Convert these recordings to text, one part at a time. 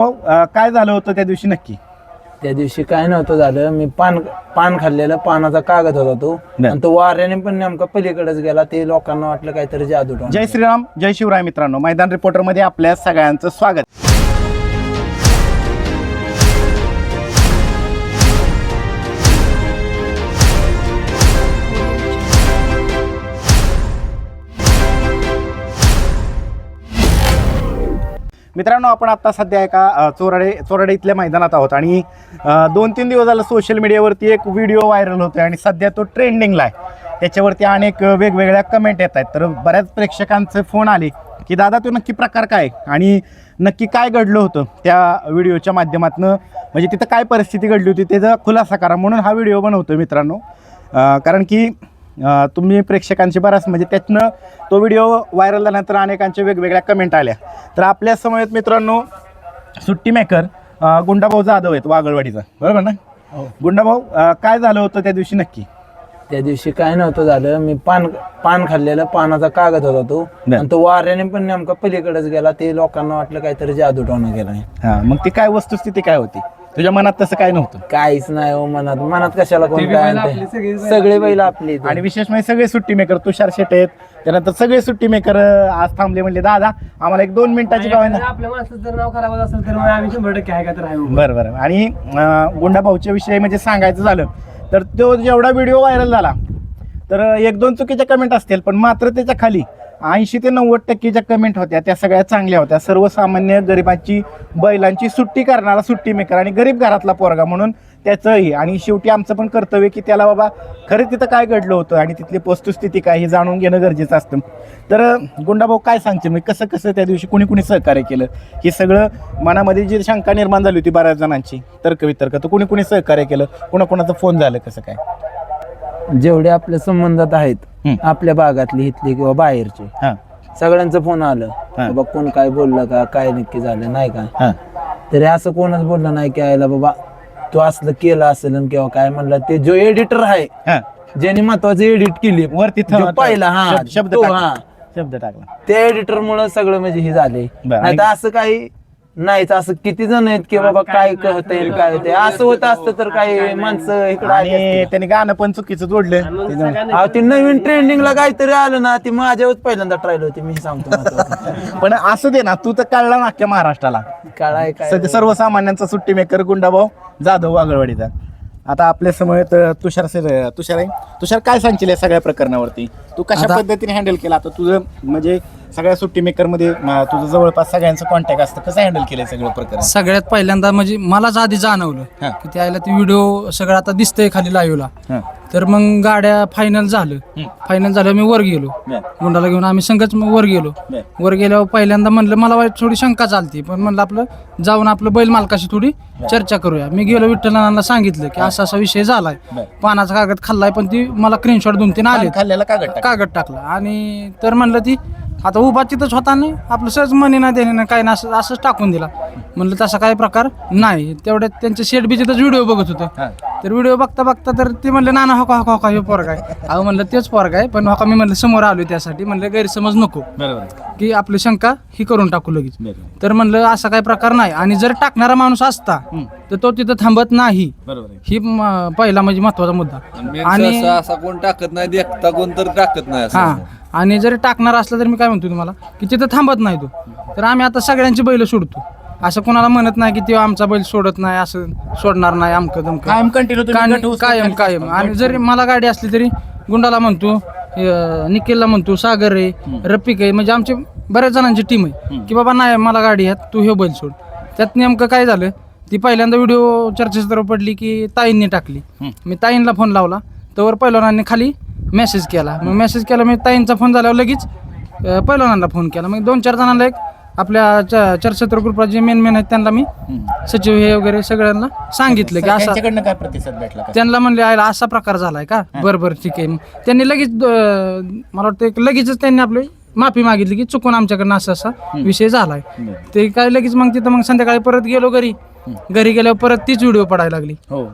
हो, काय झालं होतं त्या दिवशी नक्की? त्या दिवशी काय नव्हतं झालं. मी पान पान खाल्लेलं पानाचा कागद होता तो. आणि तो वाऱ्याने पण नेमका पलीकडेच गेला. ते लोकांना वाटलं काहीतरी जादू. जय श्रीराम जय शिवराय मित्रांनो. मैदान रिपोर्टरमध्ये आपल्या सगळ्यांचं स्वागत. मित्रांनो आपण आता सध्या एका चोराडे चोराडे इथल्या मैदानात आहोत आणि दोन तीन दिवस झालं सोशल मीडियावरती एक व्हिडिओ व्हायरल होतोय आणि सध्या तो ट्रेंडिंगला आहे. त्याच्यावरती अनेक वेगवेगळ्या कमेंट येत आहेत. तर बऱ्याच प्रेक्षकांचे फोन आले की दादा तो नक्की प्रकार काय आणि नक्की काय घडलं होतं? त्या व्हिडिओच्या माध्यमातून म्हणजे तिथं काय परिस्थिती घडली होती त्याचा खुलासा करा म्हणून हा व्हिडिओ बनवतो मित्रांनो. कारण की तुम्ही प्रेक्षकांची बराच म्हणजे त्यातनं तो व्हिडिओ व्हायरल झाल्यानंतर अनेकांच्या वेगवेगळ्या कमेंट आल्या. तर आपल्या समयात मित्रांनो सुट्टी मेकर गुंडाभाऊ जाधव आहेत वागळवाडीचा. बरोबर ना? हो. गुंडाभाऊ काय झालं होतं त्या दिवशी नक्की? त्या दिवशी काय नव्हतं झालं. मी पान पान खाल्लेलं पानाचा कागद होता तो. आणि तो वाऱ्याने पण नेमका पलीकडेच गेला. ते लोकांना वाटलं काहीतरी जादू टोना गेला हां मग ती काय वस्तुस्थिती काय होती? तुझ्या मनात तसं काय नव्हतं काहीच नाही हो मनात मनात कशाला कोण काय आणते? सगळे बैल आपली इथे. आणि विशेष म्हणजे सगळे सुट्टी मेकर तुषार शेट आहेत त्यानंतर सगळे सुट्टी मेकर आज थांबले म्हणले दादा आम्हाला एक दोन मिनिटाची गाव आहे ना आपल्या माणसाचं जर नाव खराब होत असेल तर मग आम्ही शंभर टक्के आहे का तर आहे उभं. बरं बरं आणि अं, गुंडाभाऊच्या विषयी म्हणजे सांगायचं झालं तर तो जेवढा व्हिडिओ व्हायरल झाला तर एक दोन चुकीच्या कमेंट असतील पण मात्र त्याच्याखाली ऐंशी ते नव्वद टक्केच्या कमेंट होत्या. त्या सगळ्या चांगल्या होत्या. सर्वसामान्य गरिबांची बैलांची सुट्टी करणारा सुट्टी मेकर आणि गरीब घरातला पोरगा म्हणून त्याचंही. आणि शेवटी आमचं पण कर्तव्य की त्याला बाबा खरं तिथं काय घडलं होतं आणि तिथली वस्तुस्थिती काय हे जाणून घेणं गरजेचं असतं. तर गुंडाभाऊ काय सांगते मी कसं कसं त्या दिवशी कुणी कुणी सहकार्य केलं? हे सगळं मनामध्ये जी शंका निर्माण झाली होती बऱ्याच जणांची तर्कवितर्क तर कुणी कुणी सहकार्य केलं? कुणाकुणाचं फोन झालं कसं काय? जेवढे आपल्या संबंधात आहेत हम्म. आपल्या भागातली इथली किंवा बाहेरचे हां. सगळ्यांचं फोन आलं. हा. बाबा कोण काय बोललं का काय नक्की झालं नाही का? हां. तरी असं कोणच बोललं नाही की आयला बाबा तू असलं केलं असेल आणि किंवा काय म्हणलं ते जो एडिटर आहे हां. ज्याने महत्वाचं एडिट केली वरती जो पहिला हा शब्द- शब्द तो टाकला. हा. शब्द टाकला. त्या एडिटर मुळे सगळं म्हणजे हे झाले. बरं, नाही तर असं काही नाहीच असं किती जण आहेत की बाबा काय होतंय काय होतंय असं होत असतं तर काही माणसं इकडे आली आणि असती. त्याने गाणं पण चुकीचं जोडलं. त्याच्यामुळे- अहो, ते नवीन ट्रेंडिंगला काहीतरी आलं ना ती माझ्यावर पहिल्यांदा ट्रायल होती मी सांगतो. पण असं दे ना तू तर कळला ना अख्ख्या महाराष्ट्राला. काय काय सध्या सर्वसामान्यांचा सुट्टी मेकर गुंडाभाऊ जाधव वागळवाडीचा. आता आपल्यासमोर तुषार सर तुषार आहे तुषार काय सांगशील या सगळ्या प्रकरणावरती? तू कशा आता- पद्धतीने हँडल केला? आता तुझं म्हणजे सगळ्या सुट्टी मेकरमध्ये अं, तुझं जवळपास सगळ्यांचं कॉन्टॅक्ट असतं. कसं हँडल केलंय सगळं प्रकरण? सगळ्यात पहिल्यांदा म्हणजे मलाच आधी जाणवलं हा. की त्याला ते व्हिडिओ सगळं आता दिसतंय खाली लाईव्हला हां. तर मग गाड्या फायनल झालं. फायनल झालं मी वर गेलो. गुंडाला घेऊन आम्ही संघच मग वर गेलो. वर गेल्यावर पहिल्यांदा म्हणलं मला वाईट थोडी शंका चालती पण म्हणलं आपलं जाऊन आपलं बैल मालकाशी थोडी चर्चा करूया. मी गेलो विठ्ठलांना सांगितलं की असा असा विषय झालाय. पानाचा कागद खाल्लाय पण ती मला स्क्रीनशॉट दोन तीन आले खाल्ल्याला कागद टाकला. आणि तर म्हणलं ती आता उभा तिथंच होता नाही आपलं सहज मनी नाही देणे ना काय ना असं असंच टाकून दिला. म्हणलं तसा काही प्रकार नाही. तेवढ्यात त्यांचं शेट बी तिथंच व्हिडिओ बघत होतं. हां. तर व्हिडिओ बघता बघता तर ते म्हणले नाना होका होका होका हे पोरगा आहे. अहो म्हणलं तेच पोरगा आहे पण होका मी म्हणलं समोर आलो त्यासाठी. म्हणलं गैरसमज नको. बरोबर. की आपली शंका ही करून टाकू लगेच. तर म्हणलं असा काही प्रकार नाही. आणि जर टाकणारा माणूस असता हं. तर तो तिथं थांबत नाही. बरोबर. ही म- पहिला म्हणजे महत्त्वाचा मुद्दा. आणि आणि असा कोण टाकत नाही देखता कोण तर टाकत नाही असं हा. आणि जरी टाकणार असलं तर मी काय म्हणतो तुम्हाला की तिथं थांबत नाही तो. तर आम्ही आता सगळ्यांची बैल सोडतो. असं कोणाला म्हणत नाही की तो आमचा बैल सोडत नाही असं सोडणार नाही अमकं दमकं. कायम कंटिन्यू कायम कायम कायम. आणि जरी मला गाडी असली तरी गुंडाला म्हणतो अं, निखिलला म्हणतो सागर आहे रफिक आहे म्हणजे आमचे बऱ्याच जणांची टीम आहे. की बाबा नाही मला गाडी आहे तू हे बैल सोड. त्यात नेमकं काय झालं ती पहिल्यांदा व्हिडिओ चर्चेस तर पडली की ताईंनी टाकली. मी ताईंला फोन लावला. तर पहिलवानांनी खाली मेसेज केला. मग मेसेज केला मी ताईंचा फोन झाल्यावर लगेच पहिलवानांना फोन केला. मग दोन चार जणांना एक आपल्या चर्चेत्र ग्रुपला जे मेन मेन आहेत त्यांना मी सचिव हे वगैरे सगळ्यांना सांगितलं की असं काय प्रतिसाद भेटला? त्यांना म्हणले आयला असा प्रकार झालाय का? बरं बरं ठीक आहे. त्यांनी लगेच मला वाटतं एक लगेचच त्यांनी आपली माफी मागितली की चुकून आमच्याकडनं असा असा विषय झालाय. ते काय लगेच मग तिथं मग संध्याकाळी परत गेलो घरी. घरी गेल्यावर परत तीच व्हिडिओ पडायला लागली. हो.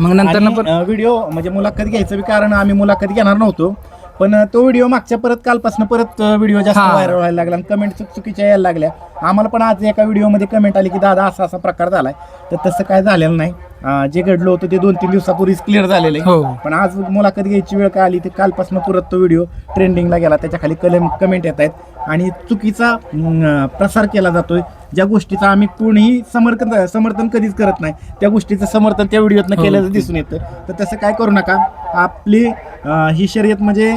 मग नंतर आणि, व्हिडिओ म्हणजे मुलाखत घ्यायचं बी कारण आम्ही मुलाखत घेणार नव्हतो पण तो व्हिडिओ मागच्या परत कालपासून परत व्हिडिओ जास्त. व्हायरल व्हायला लागला कमेंट चुकीच्या यायला लागल्या आम्हाला पण आज एका व्हिडिओमध्ये कमेंट आली की दादा असा असा प्रकार झालाय. तर तसं काय झालेलं नाही. अं, जे घडलं होतं ते दोन तीन दिवसापूर्वीच क्लिअर झालेलं आहे. हो. पण आज मुलाखत घ्यायची वेळ काय आली ते कालपासून परत तो व्हिडिओ ट्रेंडिंगला गेला. त्याच्याखाली कलम कमेंट येत आहेत. आणि चुकीचा अं, प्रसार केला जातोय. ज्या गोष्टीचा आम्ही कोणीही समर्थन समर्थन कधीच करत नाही. त्या गोष्टीचं समर्थन त्या व्हिडिओतनं हो. केलेलं दिसून येतं. तर तसं काय करू नका. आपली अं, ही शर्यत म्हणजे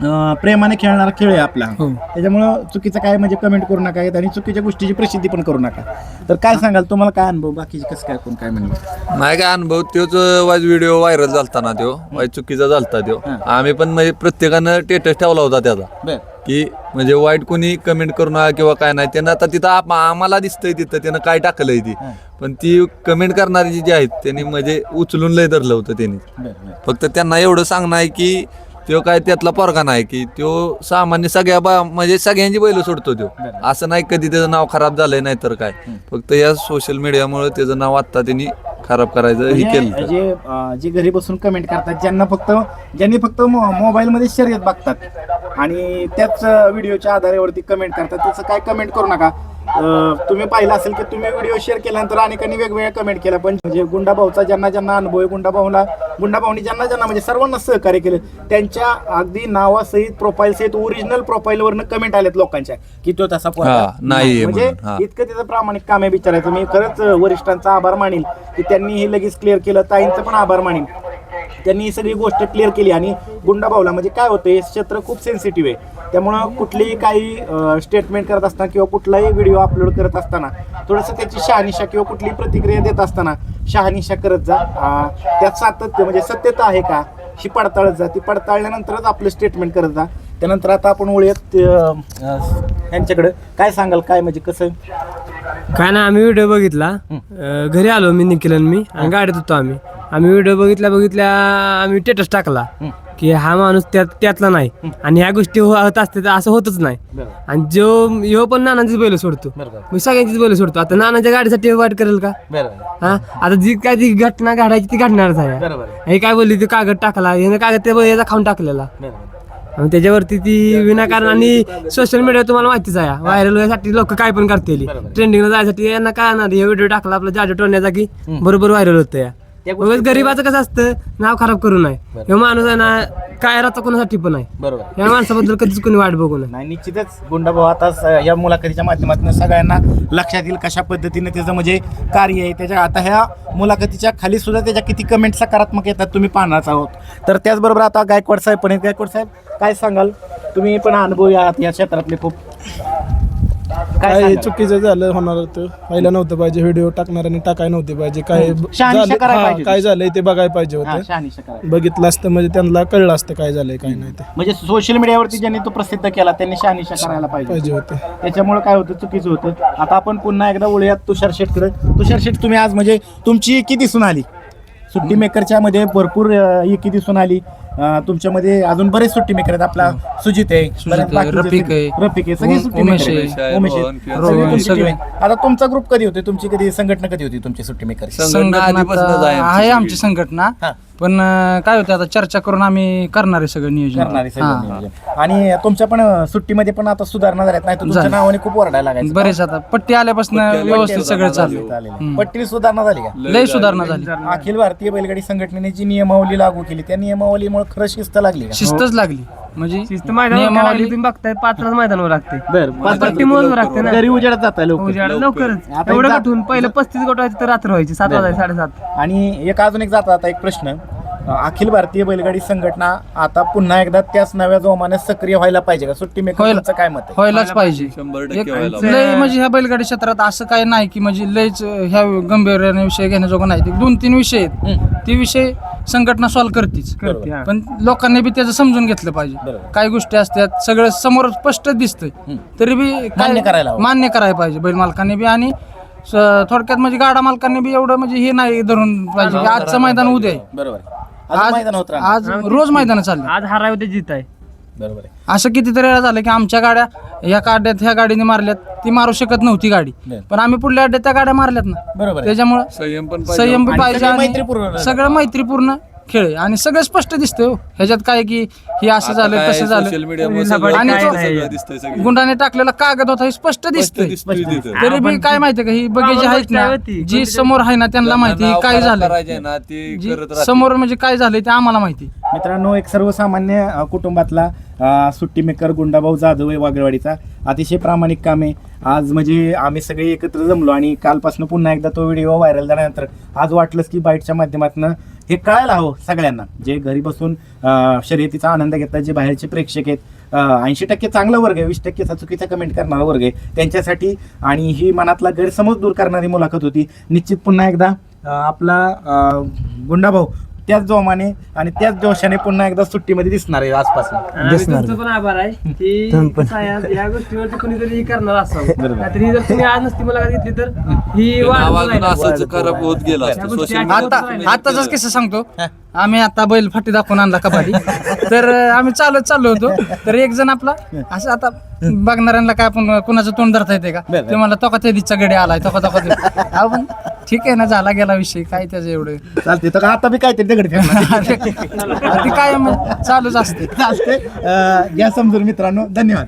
अं, प्रेमाने खेळणारा खेळ आहे आपला. हो. त्याच्यामुळं चुकीचं काय म्हणजे कमेंट करू नका आणि चुकीच्या गोष्टीची प्रसिद्धी पण करू नका. तर काय सांगाल? तुम्हाला काय अनुभव? बाकीचे कसं काय कोण काय म्हणलं? नाही काय अनुभव? तोच वाईज व्हिडिओ व्हायरल झालता ना तो वाईज चुकीचा झालता तो आम्ही पण म्हणजे प्रत्येकानं स्टेटस ठेवला होता त्याचा. बरं. की म्हणजे वाईट कोणी कमेंट करू नका किंवा काय नाही. त्यानं आता तिथं आप- आम्हाला दिसतंय तिथं. त्यानं काय टाकलंय ती. पण ती कमेंट करणारी जी आहेत त्यांनी म्हणजे उचलून लय धरलं होतं त्यांनी. बरं बरं. फक्त त्यांना एवढं सांगणं आहे की तो काय त्यातला पोरगा नाही की तो सामान्य सगळ्या बा म्हणजे सगळ्यांची बैल सोडतो तो असं नाही कधी त्याचं नाव खराब झालंय नाही तर काय फक्त या सोशल मीडियामुळे त्याचं नाव आत्ता त्यांनी खराब करायचं हे म्हणजे केलं. जे अं, जे घरी बसून कमेंट करतात ज्यांना फक्त ज्यांनी फक्त मोबाईल मध्ये शर्यत बघतात आणि त्याच व्हिडिओच्या आधारावरती कमेंट करतात त्याचं काय कमेंट करू नका. अं, तुम्ही पाहिलं असेल की तुम्ही व्हिडिओ शेअर केल्यानंतर अनेकांनी वेगवेगळ्या कमेंट केल्या. पण म्हणजे गुंडाभाऊचा ज्यांना ज्यांना अनुभव आहे गुंडाभाऊला गुंडाभाऊनी ज्यांना ज्यांना म्हणजे सर्वांना सहकार्य केलं त्यांच्या अगदी नावासहित प्रोफाईल सहित ओरिजिनल प्रोफाईलवरनं कमेंट आलेत लोकांच्या की तो तसा पोरगा. हा, नाहीये म्हणजे म्हणून, हा. इतकं त्याचं प्रामाणिक काम आहे विचारायचं मी खरंच वरिष्ठांचा आभार मानेल की त्यांनी हे लगेच क्लिअर केलं. ताईंचं पण आभार मानेल त्यांनी सगळी गोष्ट क्लिअर केली आणि गुंडाभाऊला म्हणजे काय होतं हे क्षेत्र खूप सेन्सिटिव्ह आहे. त्यामुळं कुठलीही काही स्टेटमेंट करत असताना किंवा कुठलाही व्हिडिओ अपलोड करत असताना थोडंसं त्याची शहानिशा किंवा कुठलीही प्रतिक्रिया देत असताना शहानिशा करत जा. त्यात सातत्य म्हणजे सत्यता आहे का ही पडताळत जा. ती पडताळल्यानंतरच आपलं स्टेटमेंट करत जा. त्यानंतर आता आपण अं, यांच्याकडं काय सांगाल काय म्हणजे कसं? काय ना आम्ही व्हिडिओ बघितला. घरी आलो मी निखिल आणि मी आणि गाडीत होतो आम्ही. आम्ही व्हिडिओ बघितल्या बघितल्या आम्ही स्टेटस टाकला. की हा माणूस त्यात त्यातला नाही. आणि ह्या गोष्टी होत असते तर असं होतच नाही. आणि जो ह्यो पण नानांचीच बैल सोडतो. मी सगळ्यांचीच बैल सोडतो. आता नानाच्या गाडीसाठी वाईट करेल का? हा? आता जी काय ती घटना घडायची ती घडणारच आहे. हे काय बोलली ती कागद टाकला. याने कागद त्या याचा खाऊन टाकलेला. आणि त्याच्यावरती ती विनाकारण आणि सोशल मीडिया तुम्हाला माहितीच आहे. व्हायरल होण्यासाठी लोक काय पण करतील. ट्रेंडिंगला जायसाठी यांना काय हे व्हिडिओ टाकला आपला जाडू टोण्याचा की बरोबर व्हायरल होतं या त्या उगाच गरीबाचं कसं असतं? नाव खराब करू नये. हे माणूस आहे ना काय राहता कोणासाठी पण आहे. बरोबर. या माणसाबद्दल कधीच कोणी वाट बघू नये. नाही निश्चितच गुंडाभाऊ आता स- या मुलाखतीच्या माध्यमातून सगळ्यांना लक्षात येईल कशा पद्धतीने त्याचं म्हणजे कार्य आहे. त्याच्या आता ह्या मुलाखतीच्या खाली सुद्धा त्याच्या किती कमेंट सकारात्मक येतात तुम्ही पाहणारच आहोत. तर त्याचबरोबर आता गायकवाड साहेब पण आहेत गायकवाड साहेब काय सांगाल? तुम्ही पण अनुभवी आहात या क्षेत्रातले खूप. काय? चुकीचं झालं होणार होतं. व्हायला नव्हतं पाहिजे व्हिडिओ टाकणाऱ्याने टाकाय नव्हते पाहिजे. काय शहानिशा झालं- करायला हा, पाहिजे काय झालंय ते बघायला पाहिजे हा, होतं शहानिशा. बघितलं असतं म्हणजे त्यांना कळलं असतं काय झालंय काय नाही ते. म्हणजे सोशल मीडियावरती ज्यांनी तो प्रसिद्ध केला त्यांनी शहानिशा करायला पाहिजे पाहिजे होते. त्याच्यामुळे काय होतं चुकीचं होतं. आता आपण पुन्हा एकदा वळूयात तुषार शेटकडे. तुषार शेट तुम्ही आज म्हणजे तुमची एकी दिसून आली. सुट्टी मेकरच्या मध्ये भरपूर अं, एकी दिसून आली. तुमच्यामध्ये अजून बरेच सुट्टी मेकर आहेत आपला सुजित आहे बरेच आहे, रफिक सगळे- आहे, रफिक आहे सगळी उम- सुट्टी उमेश मेकर आहे, आहेत. उमेश आहेत. रोहन, सगळी रोहन, तुमची सगळे. team आहे. आता तुमचा ग्रुप कधी होते तुमची कधी संघटना कधी होती तुमची सुट्टी मेकर संघटना संघटना आधीपासूनच आता आहे आमची आहे सगळी. आमची संघटना हा. पण अं, काय होतं आता चर्चा करून आम्ही करणार आहे सगळं करणारे नियोजन सगळं हा. नियोजन. आणि तुमच्या पण अं, सुट्टीमध्ये पण आता सुधारणा झाल्यात नाही तर तुमच्या झाली. नावाने खूप ओरडायला लागायचं बरेच आता पट्टी आल्यापासून पट्टी व्यवस्थित सगळं चालू. हम्म. पट्टी सुधारणा झाली का लय सुधारणा झाली अखिल भारतीय बैलगाडी संघटनेने जी नियमावली लागू केली त्या नियमावलीमुळे खरं शिस्त लागली का? शिस्तच लागली. म्हणजे शिस्त मैदानावर नियमावली- लागली? तुम्ही बघताय पाचलाच मैदानावर लागते बर लागते ना. घरी उजेडात जाता लोक उजाड लवकरच. आता एवढं एकदा- पहिलं पस्तीस गोठवायचं तर रात्र व्हायची सात वाजायचे साडेसात. आणि एक अजून एक जाता आता एक प्रश्न. अं, अखिल भारतीय बैलगाडी संघटना आता पुन्हा एकदा त्याच नव्या जोमाने सक्रिय व्हायला पाहिजे का? सुट्टी मेकर व्हायला- तुमचं काय मत आहे? व्हायलाच पाहिजे. शंभर टक्के एक व्हायला लय म्हणजे ह्या बैलगाडी क्षेत्रात असं काही नाही की म्हणजे लयच ह्या गंभीर विषय घेण्याजोगं नाही ते दोन तीन विषय आहेत. ते विषय संघटना सॉल्व्ह करतीच करते, हा. पण लोकांनी बी त्याचं समजून घेतलं पाहिजे बरोबर. काही गोष्टी असतात सगळं समोर स्पष्ट दिसतंय तरी बी काय- मान्य करायला हवं. मान्य करायला पाहिजे बैल मालकांनी बी आणि स- थोडक्यात म्हणजे गाडा मालकांनी बी एवढं म्हणजे हे नाही धरून पाहिजे की आजचं मैदान उद्या आहे. बरोबर आहे. आज मैदान होत राहणार. आज रोज मैदान चालले आज हराय उद्या जित आहे बरोबर आहे. असं कितीतरी वेळा झालं की आमच्या गाड्या ह्या काड्यात ह्या गाडीने मारल्यात. ती मारू शकत नव्हती गाडी. बरं. पण आम्ही पुढल्या अड्ड्यात त्या गाड्या मारल्यात ना. बरोबर आहे. त्याच्यामुळं संयम पण पाहिजे. संयम बी आणि पाहिजे सगळं आणि मैत्रीपूर्ण सगळं मैत्रीपूर्ण खेळ आहे. आणि सगळं स्पष्ट दिसतंय हो. ह्याच्यात काय की हे असं झालं तसं सोशल मीडियामुळे झालं आणि सगळं तो दिसतंय सगळं. गुंडाने टाकलेला कागद होता हे स्पष्ट दिसतंय. तरी बी काय माहितीये का? ही बगीची आहेत ना जी समोर आहे ना त्यांना माहिती नाव काय खराब झालं करायचंय ना ते जी करत राहतात. समोर म्हणजे काय झालंय ते आम्हाला माहिती. मित्रांनो एक सर्वसामान्य अ, कुटुंबातला सुट्टी मेकर गुंडाभाऊ जाधव आहे वागळवाडीचा अतिशय प्रामाणिक काम आहे. आज म्हणजे आम्ही सगळे एकत्र जमलो आणि कालपासून पुन्हा एकदा तो व्हिडिओ व्हायरल झाल्यानंतर आज वाटलंच की बाईटच्या माध्यमातून हे कळायला हवं सगळ्यांना. जे घरी बसून शर्यतीचा आनंद घेतात जे बाहेरचे प्रेक्षक आहेत ऐंशी टक्के चांगला वर्ग आहे वीस टक्केचा चुकीचा कमेंट करणारा वर्ग आहे. त्यांच्यासाठी आणि ही मनातला गैरसमज दूर करणारी मुलाखत होती. निश्चित पुन्हा एकदा आपला गुंडाभाऊ त्याच जोमाने आणि त्याच जोशाने पुन्हा एकदा सुट्टीमध्ये दिसणार आहे आजपासून. आम्ही तुमचं पण आभार आहे की कसं आहे, आज या गोष्टीवरती कोणीतरी हे करणार जर तुम्ही आज नसती मुलाखत घेतली तर ही अजून. असंच खराब होत गेलं असतं. सोशल आता- मीडिया आता आताच किस्सा सांगतो आम्ही आता बैल फाटी दाखवून आणला कबाडी तर अं, आम्ही चालत चाललो होतो. तर एक जण आपला असं आता बघणाऱ्यांना काय आपण कुणाचं तोंड धरता येते का? ते मला तोका त्या दिसचा गडी आलाय तोका तोका ते. अहो, पण ठीक आहे ना झाला गेला विषय काय त्याचं एवढं? चालते तर आता बी काहीतरी दगड फेकणार. ते काय मग चालूच असते चालते अं, घ्या समजून मित्रांनो धन्यवाद.